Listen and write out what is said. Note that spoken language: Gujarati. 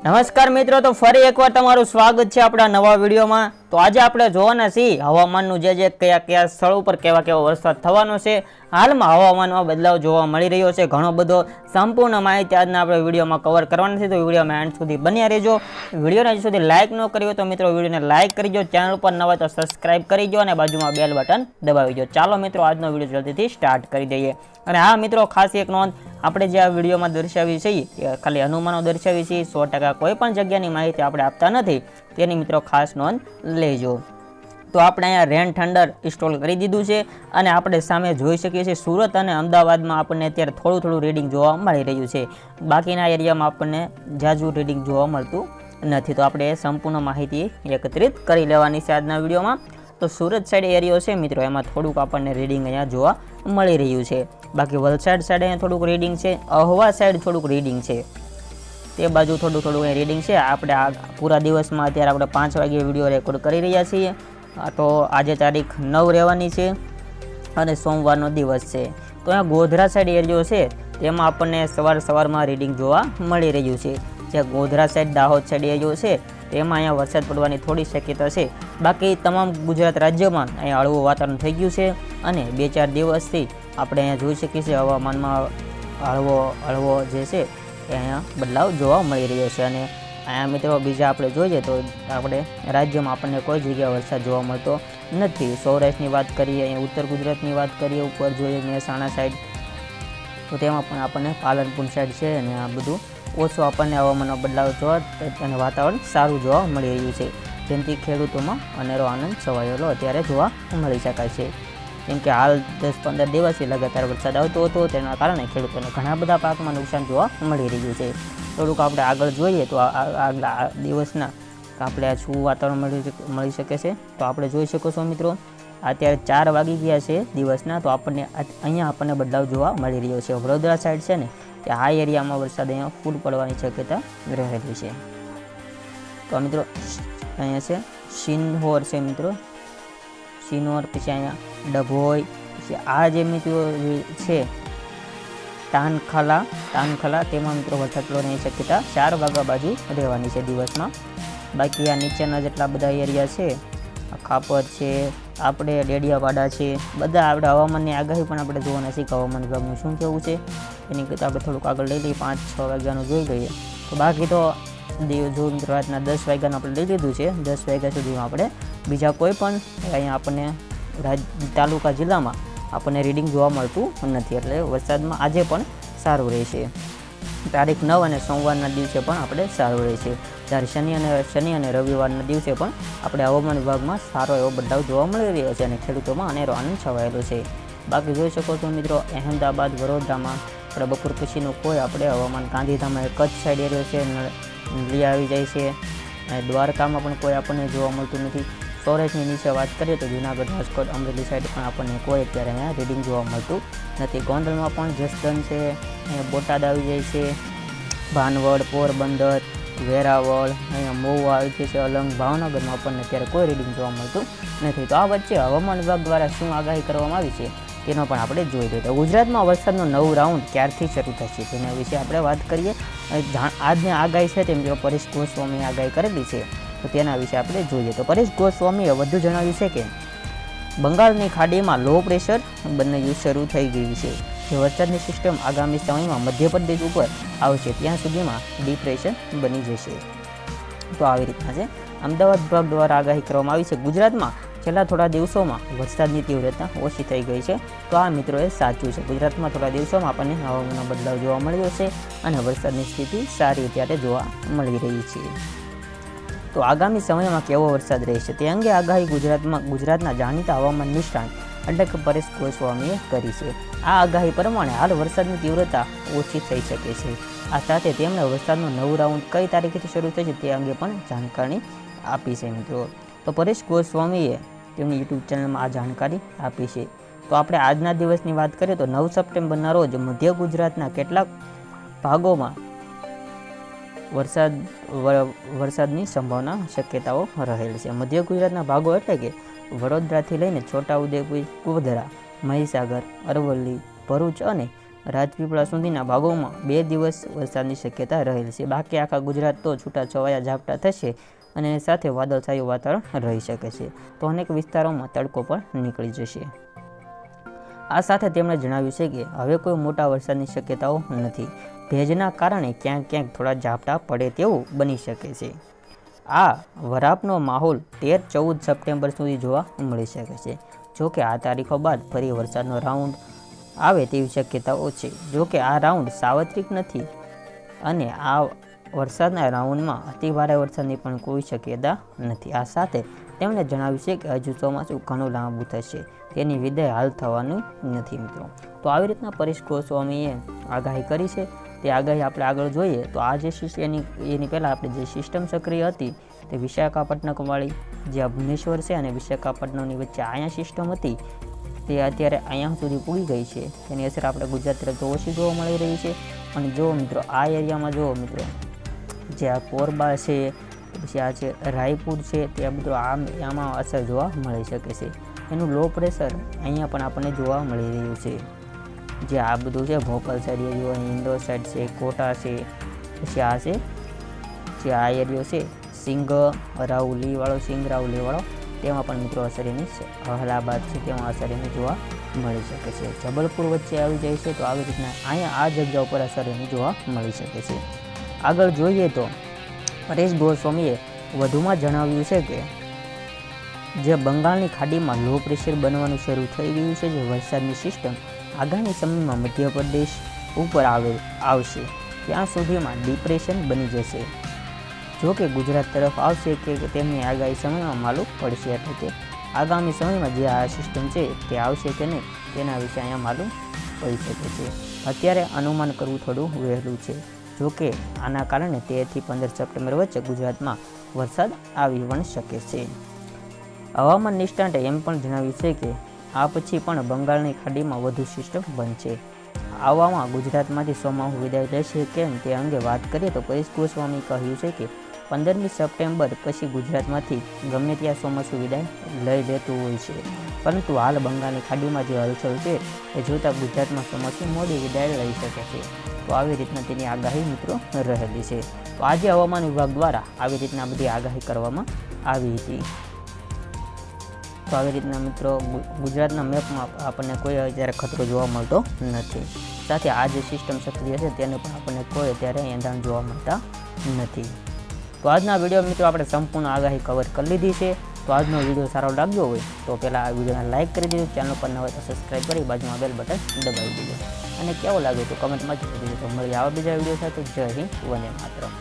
નમસ્કાર મિત્રો તો ફરી એકવાર તમારું સ્વાગત છે આપણા નવા વિડીયોમાં. તો આજે આપણે જોવાના છીએ હવામાનનું જે જે કયા કયા સ્થળ ઉપર કેવા કેવા વરસાદ થવાનો છે. હાલમાં હવામાનમાં બદલાવ જોવા મળી રહ્યો છે. ઘણો બધો સંપૂર્ણ માહિતી આજના આપણે વિડીયોમાં કવર કરવાની છે. તો વિડીયોમાં એન્ડ સુધી બન્યા રહેજો. વિડીયોને હજી સુધી લાઇક ન કર્યો તો મિત્રો વિડીયોને લાઇક કરી દો. ચેનલ ઉપર નવા તો સબસ્ક્રાઇબ કરી દો અને બાજુમાં બેલ બટન દબાવી દો. ચાલો મિત્રો, આજનો વીડિયો જલ્દીથી સ્ટાર્ટ કરી દઈએ. અને હા મિત્રો, ખાસ એક નોંધ આપણે જે આ વિડીયોમાં દર્શાવી છીએ ખાલી હનુમાનો દર્શાવી છીએ સો ટકા કોઈ પણ જગ્યાની માહિતી આપણે આપતા નથી. તેની મિત્રો ખાસ નોંધ લેજો. તો આપણે અહીંયા રેન થંડર ઇન્સ્ટોલ કરી દીધું છે અને આપણે સામે જોઈ શકીએ છીએ સુરત અને અમદાવાદમાં આપણને અત્યારે થોડું થોડું રીડિંગ જોવા મળી રહ્યું છે. બાકીના એરિયામાં આપણને જાજુ રીડિંગ જોવા મળતું નથી. તો આપણે સંપૂર્ણ માહિતી એકત્રિત કરી લેવાની છે આજના વિડીયોમાં. તો સુરત સાઈડ એરિયો છે મિત્રો, એમાં થોડુંક આપણને રીડિંગ અહીંયા જોવા મળી રહ્યું છે. બાકી વલસાડ સાઈડ અહીંયા થોડુંક રીડિંગ છે, અહવા સાઈડ થોડુંક રીડિંગ છે. તે બાજુ થોડું થોડું અહીં રીડિંગ છે. આપણે આ પૂરા દિવસમાં અત્યારે આપણે પાંચ વાગ્યે વીડિયો રેકોર્ડ કરી રહ્યા છીએ. તો આજે તારીખ નવ રહેવાની છે અને સોમવારનો દિવસ છે. તો અહીંયા ગોધરા સાઈડ એરિયો છે, તેમાં આપણને સવાર સવારમાં રીડિંગ જોવા મળી રહ્યું છે. જે ગોધરા સાઈડ દાહોદ સાઈડ એરિયો છે, તેમાં અહીંયા વરસાદ પડવાની થોડી શક્યતા છે. બાકી તમામ ગુજરાત રાજ્યમાં અહીંયા હળવું વાતાવરણ થઈ ગયું છે અને બે ચાર દિવસથી આપણે અહીંયા જોઈ શકીએ છીએ હવામાનમાં હળવો હળવો જે છે એ અહીંયા બદલાવ જોવા મળી રહ્યો છે અને અહીંયા મિત્રો બીજા આપણે જોઈએ તો આપણે રાજ્યમાં આપણને કોઈ જગ્યાએ વરસાદ જોવા મળતો નથી. સૌરાષ્ટ્રની વાત કરીએ, અહીંયા ઉત્તર ગુજરાતની વાત કરીએ, ઉપર જોઈએ મહેસાણા સાઈડ, તો તેમાં પણ આપણને પાલનપુર સાઈડ છે અને આ બધું ઓછો આપણને હવામાનનો બદલાવ જોવા અને વાતાવરણ સારું જોવા મળી રહ્યું છે. જેનાથી ખેડૂતોમાં અનેરો આનંદ છવાયેલો અત્યારે જોવા મળી શકાય છે. કેમ કે હાલ દસ પંદર દિવસથી લગાતાર વરસાદ આવતો હતો, તેના કારણે ખેડૂતોને ઘણા બધા પાકમાં નુકસાન જોવા મળી રહ્યું છે. થોડુંક આપણે આગળ જોઈએ તો આગલા દિવસના આપણે આ શું વાતાવરણ મળી મળી શકે છે. તો આપણે જોઈ શકો છો મિત્રો, અત્યારે ચાર વાગી ગયા છે દિવસના, તો આપણને અહીંયા આપણને બદલાવ જોવા મળી રહ્યો છે. વડોદરા સાઈડ છે ને તે આ એરિયામાં વરસાદ અહીંયા ફૂલ પડવાની શક્યતા રહેલી છે. તો મિત્રો, અહીંયા છે સિંહોર છે મિત્રો. સિનોર, પછી અહીંયા ડભોઈ, પછી આ જે મિત્રો છે, તાનખાલા, તાનખલા, તેમાં મિત્રો વરસાદ પડવાની શક્યતા ચાર વાગ્યા બાજુ રહેવાની છે દિવસમાં. બાકી આ નીચેના જેટલા બધા એરિયા છે ખાપર છે, આપણે ડેડિયાવાડા છે, બધા આપણે હવામાનની આગાહી પણ આપણે જોવાના છે કે હવામાન વિભાગનું શું કહેવું છે. એની કરતાં આપણે થોડુંક આગળ લઈ લઈએ, પાંચ છ વાગ્યાનું જોઈ લઈએ. તો બાકી તો દેવ જો મિત્રો રાતના દસ વાગ્યાનું આપણે લઈ લીધું છે, દસ વાગ્યા સુધીમાં આપણે બીજા કોઈ પણ અહીંયા આપણને તાલુકા જિલ્લામાં આપણને રીડિંગ જોવા મળતું નથી. એટલે વરસાદમાં આજે પણ સારું રહેશે. તારીખ નવ અને સોમવારના દિવસે પણ આપણે સારું રહેશે. જ્યારે શનિ અને શનિ અને રવિવારના દિવસે પણ આપણે હવામાન વિભાગમાં સારો એવો બદલાવ જોવા મળી રહ્યો છે અને ખેડૂતોમાં અનેરો આનંદ છવાયેલો છે. બાકી જોઈ શકો છો મિત્રો, અહેમદાબાદ, વડોદરામાં આપણે બપોર પછીનું કોઈ આપણે હવામાન ગાંધીધામ કચ્છ સાઈડ એરિયો છે નળી આવી જાય છે. અને દ્વારકામાં પણ કોઈ આપણને જોવા મળતું નથી. સૌરાષ્ટ્રની નીચે વાત કરીએ તો જુનાગઢ રાજકોટ અમરેલી સાઈડ પણ આપણને કોઈ અત્યારે અહીંયા રીડિંગ જોવા મળતું નથી. ગોંડલમાં પણ જસદન છે બોટાદ આવી જાય છે, ભાનવડ, પોરબંદર, વેરાવળ, અહીંયા મહુવા આવી જાય છે, અલંગ ભાવનગરમાં આપણને અત્યારે કોઈ રીડિંગ જોવા મળતું નથી. તો આ વચ્ચે હવામાન વિભાગ દ્વારા શું આગાહી કરવામાં આવી છે તેનો પણ આપણે જોઈ લઈએ. તો ગુજરાતમાં વરસાદનો નવું રાઉન્ડ ક્યારથી શરૂ થશે તેના વિશે આપણે વાત કરીએ. આજની આગાહી છે તેમ જો પરેશ ગોસ્વામીએ આગાહી કરેલી છે. તો તેના વિશે આપણે જોઈએ. તો પરેશ ગોસ્વામીએ વધુ જણાવ્યું છે કે, બંગાળની ખાડીમાં લો પ્રેશર બનવું શરૂ થઈ ગયું છે. જે વરસાદની સિસ્ટમ આગામી સમયમાં મધ્યપ્રદેશ ઉપર આવશે, ત્યાં સુધીમાં ડિપ્રેશન બની જશે. તો આવી રીતના છે. અમદાવાદ વિભાગ દ્વારા આગાહી કરવામાં આવી છે. ગુજરાતમાં છેલ્લા થોડા દિવસોમાં વરસાદની તીવ્રતા ઓછી થઈ ગઈ છે. તો આ મિત્રોએ સાચું છે. ગુજરાતમાં થોડા દિવસોમાં આપણને હવામાનનો બદલાવ જોવા મળ્યો છે અને વરસાદની સ્થિતિ સારી અત્યારે જોવા મળી રહી છે. તો આગામી સમયમાં કેવો વરસાદ રહેશે તે અંગે આગાહી ગુજરાતમાં ગુજરાતના જાણીતા હવામાન નિષ્ણાંત અટક પરેશ ગોસ્વામીએ કરી છે. આ આગાહી પ્રમાણે હાલ વરસાદની તીવ્રતા ઓછી થઈ શકે છે. આ સાથે તેમણે વરસાદનો નવું રાઉન્ડ કઈ તારીખેથી શરૂ થશે તે અંગે પણ જાણકારી આપી છે મિત્રો. તો પરેશ ગોસ્વામીએ તેમની યુટ્યુબ ચેનલમાં આ જાણકારી આપી છે. તો આપણે આજના દિવસની વાત કરીએ તો નવ સપ્ટેમ્બરના રોજ મધ્ય ગુજરાતના કેટલાક ભાગોમાં વરસાદ વરસાદની સંભાવના, શક્યતાઓ રહેલ છે. મધ્ય ગુજરાતના ભાગો એટલે કે વડોદરાથી લઈને છોટાઉદેપુર ગોધરા, મહીસાગર, અરવલ્લી, ભરૂચ અને રાજપીપળા સુધીના ભાગોમાં બે દિવસ વરસાદની શક્યતા રહેલ છે. બાકી આખા ગુજરાત તો છૂટા છવાયા ઝાપટા થશે અને સાથે વાદળછાયું વાતાવરણ રહી શકે છે. તો અનેક વિસ્તારોમાં તડકો પણ નીકળી જશે. આ સાથે તેમણે જણાવ્યું છે કે હવે કોઈ મોટા વરસાદની શક્યતાઓ નથી. ભેજના કારણે ક્યાંક ક્યાંક થોડા ઝાપટા પડે તેવું બની શકે છે. આ વરાપનો માહોલ તેર ચૌદ સપ્ટેમ્બર સુધી જોવા મળી શકે છે. જો કે આ તારીખો બાદ ફરી વરસાદનો રાઉન્ડ આવે તેવી શક્યતાઓ છે. જો કે આ રાઉન્ડ સાર્વત્રિક નથી અને આ વરસાદના રાઉન્ડમાં અતિભારે વરસાદની પણ કોઈ શક્યતા નથી. આ સાથે તેમણે જણાવ્યું છે કે હજુ ચોમાસું ઘણું લાંબુ થશે. તેની વિદાય હાલ થવાનું નથી મિત્રો. તો આવી રીતના પરેશ ગોસ્વામીએ આગાહી કરી છે. તે આગાહી આપણે આગળ જોઈએ, તો આ જે એની એની પહેલાં આપણે જે સિસ્ટમ સક્રિય હતી તે વિશાખાપટ્ટનમવાળી, જે ભુવનેશ્વર છે અને વિશાખાપટ્ટનમની વચ્ચે અહીંયા સિસ્ટમ હતી, તે અત્યારે અહીંયા સુધી પૂરી ગઈ છે. તેની અસર આપણે ગુજરાત તરફ તો ઓછી જોવા મળી રહી છે. અને જો મિત્રો, આ એરિયામાં જુઓ મિત્રો, જે આ કોરબા છે, પછી આ છે રાયપુર છે, તે આ બધું આમાં અસર જોવા મળી શકે છે. એનું લો પ્રેશર અહીંયા પણ આપણને જોવા મળી રહ્યું છે. જે આ બધું છે, ભોપાલ સાઈડ એરિયો ઇન્દોર સાઈડ છે, કોટા છે, પછી આ છે, જે આ એરિયો છે સિંગ રાઉલીવાળો સિંગ રાઉલીવાળો તેમાં પણ મિત્રો અસર એની અહલાબાદ છે, તેમાં અસર એની જોવા મળી શકે છે. જબલપુર વચ્ચે આવી જાય છે, તો આવી રીતના અહીંયા આ જગ્યા ઉપર અસરની જોવા મળી શકે છે. આગળ જોઈએ તો પરેશ ગોસ્વામીએ વધુમાં જણાવ્યું છે કે, જે બંગાળની ખાડીમાં લો પ્રેશર બનવાનું શરૂ થઈ ગયું છે, જે વરસાદની સિસ્ટમ આગામી સમયમાં મધ્યપ્રદેશ ઉપર આવે, આવશે. ત્યાં સુધીમાં ડિપ્રેશન બની જશે. જો કે ગુજરાત તરફ આવશે કે તેમની આગાહી સમયમાં માલુમ પડશે એટલે કે આગામી સમયમાં જે આ સિસ્ટમ છે તે આવશે કે નહીં, તેના વિશે અહીંયા માલુમ પડી શકે છે. અત્યારે અનુમાન કરવું થોડું વહેલું છે. જો કે આના કારણે તેરથી પંદર સપ્ટેમ્બર વચ્ચે ગુજરાતમાં વરસાદ આવી પણ શકે છે. હવામાન નિષ્ણાંતે એમ પણ જણાવ્યું છે કે આ પછી પણ બંગાળની ખાડીમાં વધુ સિસ્ટમ બનશે. આવામાં ગુજરાતમાંથી સોમાહુ વિદાય લેશે કેમ તે અંગે વાત કરીએ તો પરેશ ગોસ્વામી કહ્યું છે કે પંદરમી સપ્ટેમ્બર પછી ગુજરાતમાંથી ગમે ત્યાં ચોમાસું વિદાય લઈ લેતું હોય છે. પરંતુ હાલ બંગાળની ખાડીમાં જે હલચલ છે, એ જોતાં ગુજરાતમાં ચોમાસું મોડી વિદાય લઈ શકે છે. તો આવી રીતના તેની આગાહી મિત્રો રહેલી છે. તો આજે હવામાન વિભાગ દ્વારા આવી રીતના બધી આગાહી કરવામાં આવી હતી. તો આવી રીતના મિત્રો ગુજરાતના મેપમાં આપણને કોઈ અત્યારે ખતરો જોવા મળતો નથી. સાથે આ જે સિસ્ટમ સક્રિય છે તેને પણ આપણને કોઈ અત્યારે એંધાણ જોવા મળતા નથી. તો આજના વીડિયો મિત્રો આપણે સંપૂર્ણ આગાહી કવર કરી લીધી છે. તો આજનો વીડિયો સારો લાગ્યો હોય તો પહેલાં આ વિડીયોને લાઇક કરી દીધો ચેનલ પર ન હોય તો સબસ્ક્રાઈબ કરી બાજુમાં બેલ બટન દબાવી દીધું અને કેવો લાગ્યો તો કમેન્ટમાં જણાવી દીધું તો મળીએ આવા બીજા વીડિયો સાથે. જય હિન્દ. વંદે માતરમ.